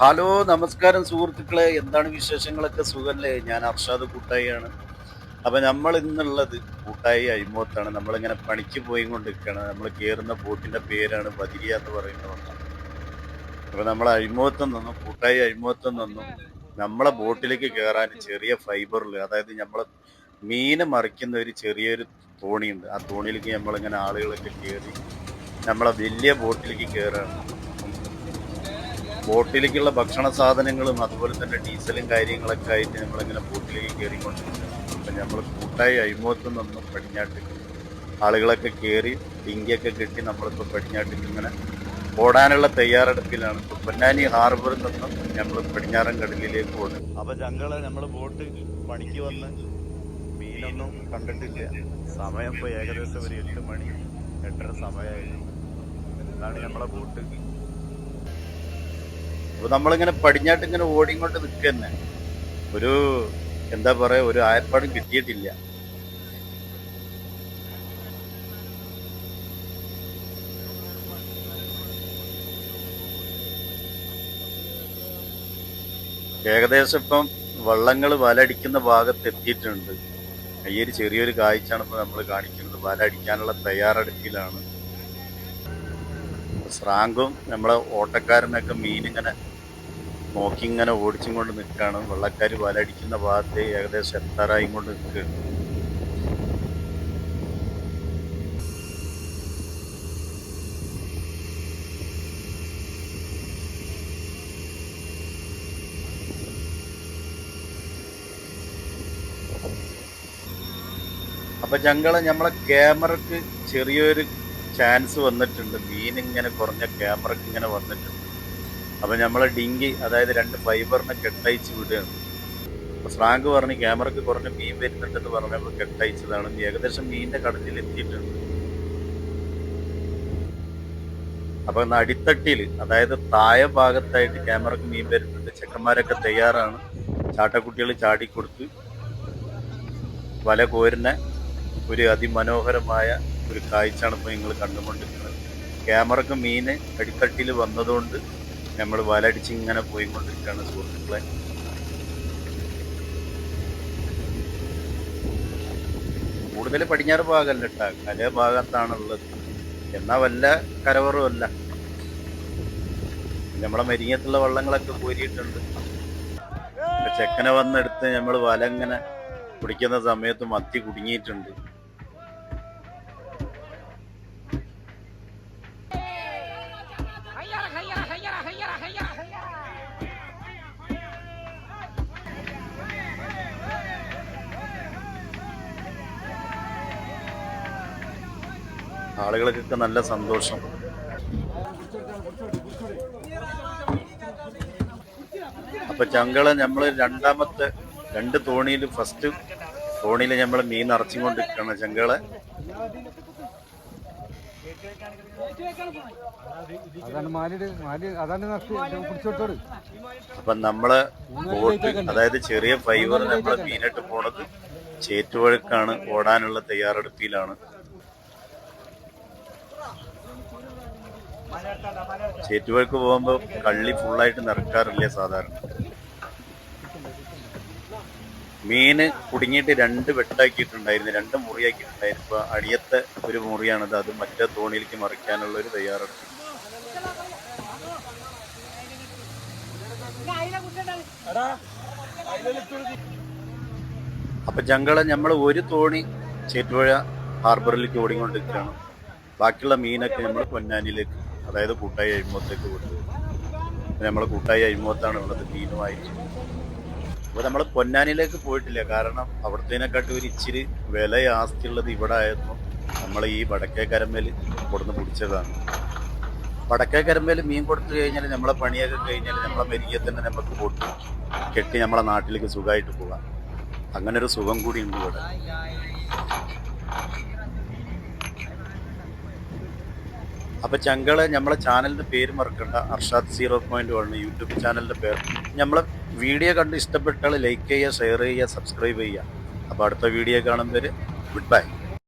Hello നമസ്കാരം സുഹൃത്തുക്കളെ. എന്താണ് വിശേഷങ്ങളൊക്കെ? സുഖല്ലേ? ഞാൻ അർഷാദ് കൂട്ടായിയാണ്. അപ്പൊ നമ്മൾ ഇന്നുള്ളത് കൂട്ടായി അഴിമോത്താണ് നമ്മളിങ്ങനെ പണിക്ക് പോയി കൊണ്ടിരിക്കുകയാണ് നമ്മൾ കയറുന്ന ബോട്ടിന്റെ പേരാണ് ബദിരിയ എന്ന് പറയുന്ന ഒന്നാണ് അപ്പൊ നമ്മൾ അഴിമോത്തം നിന്നും കൂട്ടായി അഴിമോത്തം നിന്നും. നമ്മളെ ബോട്ടിലേക്ക് കയറാൻ ചെറിയ ഫൈബറിൽ അതായത് നമ്മൾ മീൻ മറിക്കുന്ന ഒരു ചെറിയൊരു തോണിയുണ്ട്. ആ തോണിയിലേക്ക് നമ്മളിങ്ങനെ ആളുകളൊക്കെ കയറി നമ്മളെ വലിയ ബോട്ടിലേക്ക് കയറുകയാണ് ബോട്ടിലേക്കുള്ള ഭക്ഷണ സാധനങ്ങളും അതുപോലെ തന്നെ ഡീസലും കാര്യങ്ങളൊക്കെ ആയിട്ട് നമ്മളിങ്ങനെ ബോട്ടിലേക്ക് കയറിക്കൊണ്ടിരിക്കുന്നത് അപ്പം നമ്മൾ കൂട്ടായി അഴിമുഖത്ത് നിന്നും പടിഞ്ഞാട്ടിൽ ആളുകളൊക്കെ കയറി ഡിങ്കിയൊക്കെ കെട്ടി നമ്മളിപ്പോൾ പടിഞ്ഞാട്ടിൽ ഇങ്ങനെ ഓടാനുള്ള തയ്യാറെടുപ്പിലാണ്. ഇപ്പോൾ പൊന്നാനി ഹാർബറിൽ നിന്നും നമ്മൾ പടിഞ്ഞാറൻ കടലിലേക്ക് പോകുന്നത് അപ്പോൾ ഞങ്ങൾ നമ്മൾ ബോട്ട് പണിക്ക് വന്ന് മീനൊന്നും കണ്ടിട്ടില്ല. സമയം ഇപ്പോൾ ഏകദേശം ഒരു എട്ട് മണി എട്ടര സമയമായിരുന്നു എന്നാണ് നമ്മളെ ബോട്ട്. അപ്പൊ നമ്മളിങ്ങനെ പടിഞ്ഞാട്ട് ഇങ്ങനെ ഓടിക്കൊണ്ട് നിൽക്കുക തന്നെ ഒരു എന്താ പറയാ ഒരു ആയപ്പാടും കിട്ടിയിട്ടില്ല. ഏകദേശം ഇപ്പം വള്ളങ്ങൾ വലടിക്കുന്ന ഭാഗത്ത് എത്തിയിട്ടുണ്ട്. ഒരു ചെറിയൊരു കാഴ്ചയാണ് ഇപ്പൊ നമ്മൾ കാണിക്കുന്നത്. വലടിക്കാനുള്ള തയ്യാറെടുപ്പിലാണ്. സ്രാങ്കും നമ്മളെ ഓട്ടക്കാരനൊക്കെ മീനിങ്ങനെ നോക്കി ഇങ്ങനെ ഓടിച്ചും കൊണ്ട് നിൽക്കുകയാണ് വെള്ളക്കാർ വലടിക്കുന്ന ഭാഗത്ത് ഏകദേശം എത്താറായി കൊണ്ട് നിൽക്കുകയാണ് അപ്പൊ ഞങ്ങളെ നമ്മളെ ക്യാമറക്ക് ചെറിയൊരു ചാൻസ് വന്നിട്ടുണ്ട്. മീൻ ഇങ്ങനെ കുറഞ്ഞ ക്യാമറക്ക് ഇങ്ങനെ വന്നിട്ടുണ്ട്. അപ്പൊ നമ്മളെ ഡിങ്കി അതായത് രണ്ട് ഫൈബറിനെ കെട്ടയച്ച് വിടുകയാണ്. അപ്പോൾ സ്ലാങ്ക് പറഞ്ഞ് ക്യാമറയ്ക്ക് കുറഞ്ഞ് മീൻ വരുന്നുണ്ടെന്ന് പറഞ്ഞപ്പോൾ കെട്ടയച്ചതാണ് ഏകദേശം മീനിന്റെ കടലിൽ എത്തിയിട്ടുണ്ട്. അപ്പോൾ ഇന്ന് അടിത്തട്ടിയിൽ അതായത് താഴെ ഭാഗത്തായിട്ട് ക്യാമറയ്ക്ക് മീൻ വരുന്നുണ്ട്. ചെക്കന്മാരൊക്കെ തയ്യാറാണ്. ചാട്ടക്കുട്ടികൾ ചാടിക്കൊടുത്ത് വല കോരുന്ന ഒരു അതിമനോഹരമായ ഒരു കാഴ്ചയാണ് ഇപ്പോൾ നിങ്ങൾ കണ്ടുകൊണ്ടിരിക്കുന്നത്. ക്യാമറയ്ക്ക് മീൻ അടിത്തട്ടിൽ വന്നതുകൊണ്ട് നമ്മൾ വലടിച്ച് ഇങ്ങനെ പോയിക്കൊണ്ടിരിക്കുകയാണ് സുഹൃത്തുക്കളെ. കൂടുതൽ പടിഞ്ഞാറ് ഭാഗമല്ല കേട്ടാ കല ഭാഗത്താണുള്ളത്. എന്നാ വല്ല കരവറും അല്ല. നമ്മളെ മരിങ്ങത്തുള്ള വള്ളങ്ങളൊക്കെ കോരിയിട്ടുണ്ട്. ചെക്കനെ വന്നെടുത്ത് നമ്മൾ വല ഇങ്ങനെ പിടിക്കുന്ന സമയത്ത് മത്തി കുടുങ്ങിയിട്ടുണ്ട്. ആളുകൾക്കൊക്കെ നല്ല സന്തോഷം. അപ്പൊ ചങ്കള നമ്മൾ രണ്ടാമത്തെ രണ്ട് തോണിയിൽ ഫസ്റ്റ് തോണിയിൽ നമ്മൾ മീൻ നിറച്ചും കൊണ്ടിരിക്കണം ചങ്കളെ അതാണ് മാലിട് മാലി അതാണ് നഷ്ടം. പിടിച്ചോട്ടോട് അപ്പൊ നമ്മൾ ബോട്ട് അതായത് ചെറിയ ഫൈബർ നമ്മൾ മീനിട്ട് പോണത് ചേറ്റുവഴുക്കാണ് ഓടാനുള്ള തയ്യാറെടുപ്പിലാണ്. ചേറ്റുവഴുക്ക് പോകുമ്പോൾ കള്ളി ഫുള്ളായിട്ട് നിറക്കാറില്ല സാധാരണ? മീന് കുടുങ്ങിയിട്ട് രണ്ട് വെട്ടാക്കിയിട്ടുണ്ടായിരുന്നു രണ്ട് മുറിയാക്കിയിട്ടുണ്ടായിരുന്നു. ഇപ്പൊ അടിയത്തെ ഒരു മുറിയാണത് അത് മറ്റേ തോണിയിലേക്ക് മറിക്കാനുള്ള ഒരു തയ്യാറെടുപ്പ്. അപ്പൊ ജംഗള നമ്മൾ ഒരു തോണി ചേറ്റുപുഴ ഹാർബറിലേക്ക് ഓടിക്കൊണ്ടിരിക്കുകയാണ്. ബാക്കിയുള്ള മീനൊക്കെ നമ്മൾ പൊന്നാനിയിലേക്ക് അതായത് കൂട്ടായി അഴിമുഖത്തേക്ക് വിട്ടു. നമ്മൾ കൂട്ടായി അഴിമുഖത്താണ് ഉള്ളത് മീനുമായിട്ട് അപ്പൊ നമ്മൾ പൊന്നാനിയിലേക്ക് പോയിട്ടില്ല. കാരണം അവിടത്തേനെക്കാട്ടും ഒരു ഇച്ചിരി വില ആസ്തിയുള്ളത് ഇവിടെ ആയിരുന്നു. നമ്മൾ ഈ വടക്കേക്കരമ്പേൽ കൊടുന്ന് പിടിച്ചതാണ്. വടക്കേക്കരമ്പേൽ മീൻ കൊടുത്തു കഴിഞ്ഞാൽ നമ്മളെ പണിയൊക്കെ കഴിഞ്ഞാൽ നമ്മളെ മെരിയെ തന്നെ നമുക്ക് പോട്ട്. കെട്ടി നമ്മളെ നാട്ടിലേക്ക് സുഖമായിട്ട് പോകാം. അങ്ങനെ ഒരു സുഖം കൂടി ഉണ്ട് ഇവിടെ. അപ്പൊ ചങ്കൾ നമ്മളെ ചാനലിന്റെ പേര് മറക്കണ്ട. Arshad zero point one YouTube ചാനലിന്റെ പേര്. നമ്മളെ വീഡിയോ കണ്ട് ഇഷ്ടപ്പെട്ടാൽ ലൈക്ക് ചെയ്യുക ഷെയർ ചെയ്യുക സബ്സ്ക്രൈബ് ചെയ്യുക. അപ്പൊ അടുത്ത വീഡിയോ കാണുമ്പോൾ ഗുഡ് ബൈ